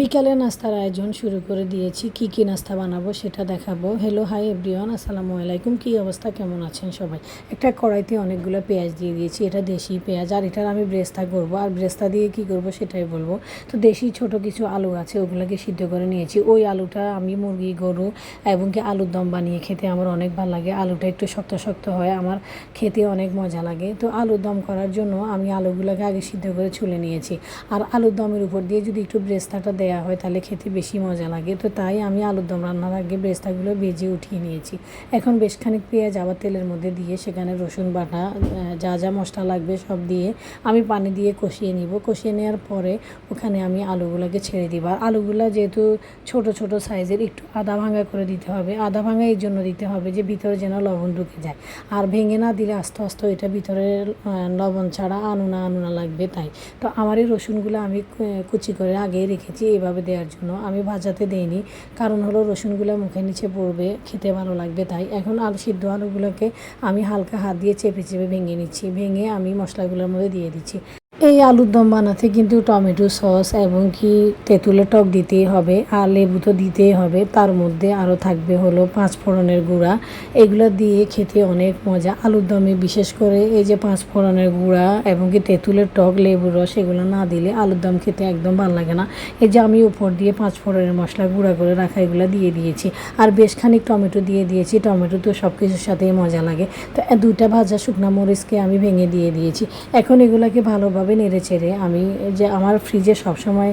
বিকালে নাস্তার আয়োজন শুরু করে দিয়েছি। কি কি নাস্তা বানাবো সেটা দেখাবো। হ্যালো হাই এভরিওয়ান আসসালামু আলাইকুম। কী অবস্থা? কেমন আছেন সবাই? একটা কড়াইতে অনেকগুলো পেঁয়াজ দিয়ে দিয়েছি। এটা দেশি পেঁয়াজ, আর এটার আমি ব্রেস্তা করব। আর ব্রেস্তা দিয়ে কি করব সেটাই বলব। তো দেশি ছোট কিছু আলু আছে, ওগুলোকে সিদ্ধ করে নিয়েছি। ওই আলুটা আমি মুরগি, গরু এবং কি আলুর দম বানিয়ে খেতে আমার অনেক ভালো লাগে। আলুটা একটু শক্ত শক্ত হয়, আমার খেতে অনেক মজা লাগে। তো আলুর দম করার জন্য আমি আলুগুলোকে আগে সিদ্ধ করে ছুলে নিয়েছি। আর আলুর দমের উপর দিয়ে যদি একটু ব্রেস্তাটা দেওয়া হয় তাহলে খেতে বেশি মজা লাগে। তো তাই আমি আলুর দম রান্নার আগে ব্রেস্তাগুলো ভেজে উঠিয়ে নিয়েছি। এখন বেশ খানিক পেঁয়াজ আবার তেলের মধ্যে দিয়ে সেখানে রসুন বাটা যা যা মশলা লাগবে সব দিয়ে আমি পানি দিয়ে কষিয়ে নিব। কষিয়ে নেওয়ার পরে ওখানে আমি আলুগুলোকে ছেড়ে দিব। আর আলুগুলো যেহেতু ছোট ছোট সাইজের, একটু আদা ভাঙা করে দিতে হবে। আদা ভাঙা এই জন্য দিতে হবে যে ভিতরে যেন লবণ ঢুকে যায়। আর ভেঙে না দিলে আস্তে আস্তে এটা ভিতরে লবণ ছাড়া আনুনা আনুনা লাগবে তাই। তো আমার এই রসুনগুলো আমি কুচি করে আগেই রেখেছি। এইভাবে দেওয়ার জন্য। আমি ভাজাতে দেইনি। কারণ হলো রসুনগুলো মুখে নিচে পড়বে, খেতে ভালো লাগবে তাই। এখন আলু সিদ্ধ আলুগুলোকে আমি হালকা হাত দিয়ে চেপে চেপে ভেঙে নিচ্ছি। ভেঙে আমি মশলাগুলোর মধ্যে দিয়ে দিচ্ছি। এই আলুর দম বানাতে কিন্তু টমেটো সস এবং কি তেঁতুলের টক দিতেই হবে আর লেবু তো দিতেই হবে। তার মধ্যে আরও থাকবে হলো পাঁচ ফোড়নের গুঁড়া। এগুলো দিয়ে খেতে অনেক মজা। আলুর দমে বিশেষ করে এই যে পাঁচ ফোড়নের গুঁড়া এবং কি তেঁতুলের টক, লেবুর রস, এগুলো না দিলে আলুর দম খেতে একদম ভালো লাগে না। এই যে আমি উপর দিয়ে পাঁচ ফোড়নের মশলা গুঁড়া করে রাখা এগুলো দিয়ে দিয়েছি। আর বেশ খানিক টমেটো দিয়ে দিয়েছি। টমেটো তো সব কিছুর সাথেই মজা লাগে। তো দুইটা ভাজা শুকনো মরিচকে আমি ভেঙে দিয়ে দিয়েছি। এখন এগুলোকে ভালোভাবে নেড়ে চেড়ে আমি যে আমার ফ্রিজে সবসময়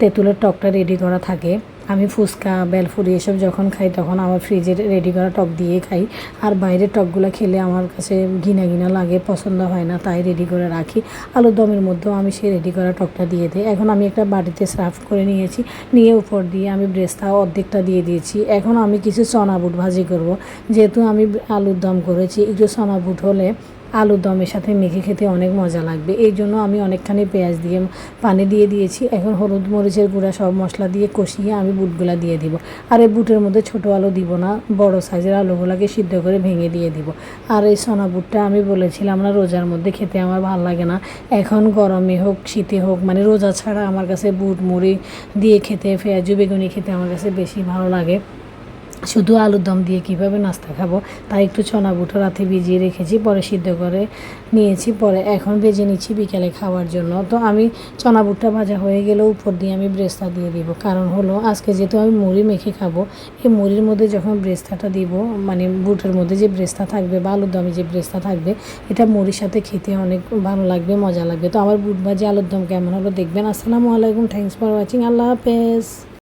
তেঁতুলের টকটা রেডি করা থাকে। আমি ফুচকা, বেলফুরি এসব যখন খাই তখন আমার ফ্রিজে রেডি করা টক দিয়ে খাই। আর বাইরের টকগুলো খেলে আমার কাছে ঘিনা ঘিনা লাগে, পছন্দ হয় না, তাই রেডি করে রাখি। আলুর দমের মধ্যেও আমি সেই রেডি করা টকটা দিয়ে দিই। এখন আমি একটা বাটিতে সার্ভ করে নিয়েছি। নিয়ে উপর দিয়ে আমি ব্রেস্তা অর্ধেকটা দিয়ে দিয়েছি। এখন আমি কিছু চনা বুট ভাজি করব। যেহেতু আমি আলুর দম করেছি, একটু চনা বুট হলে আলুর দমের সাথে মেখে খেতে অনেক মজা লাগবে। এই জন্য আমি অনেকখানি পেঁয়াজ দিয়ে, পানি দিয়ে দিয়েছি। এখন হলুদ মরিচের গুঁড়া সব মশলা দিয়ে কষিয়ে আমি বুটগুলা দিয়ে দিব। আর এই বুটের মধ্যে ছোটো আলু দিব না, বড় সাইজের আলুগুলোকে সিদ্ধ করে ভেঙে দিয়ে দিব। আর এই সোনা বুটটা আমি বলেছিলাম না, রোজার মধ্যে খেতে আমার ভালো লাগে না। এখন গরমে হোক, শীতে হোক মানে রোজা ছাড়া আমার কাছে বুট, মুড়ি দিয়ে খেতে, পেঁয়াজু, বেগুনি খেতে আমার কাছে বেশি ভালো লাগে। শুধু আলুর দম দিয়ে কীভাবে নাস্তা খাব তাই একটু চনা বুটো রাতে ভিজিয়ে রেখেছি, পরে সিদ্ধ করে নিয়েছি, পরে এখন ভেজে নিচ্ছি বিকেলে খাওয়ার জন্য। তো আমি চনা বুটটা ভাজা হয়ে গেলেও উপর দিয়ে আমি ব্রেস্তা দিয়ে দিব। কারণ হলো, আজকে যেহেতু আমি মুড়ি মেখে খাব, এই মুড়ির মধ্যে যখন ব্রেস্তাটা দিব মানে বুটের মধ্যে যে ব্রেস্তা থাকবে বা আলুর দমে যে ব্রেস্তা থাকবে, এটা মুড়ির সাথে খেতে অনেক ভালো লাগবে, মজা লাগবে। তো আমার বুট ভাজি আলুর দম কেমন হলো দেখবেন। আসসালামু আলাইকুম থ্যাংকস ফর ওয়াচিং আল্লাহ হাফেজ।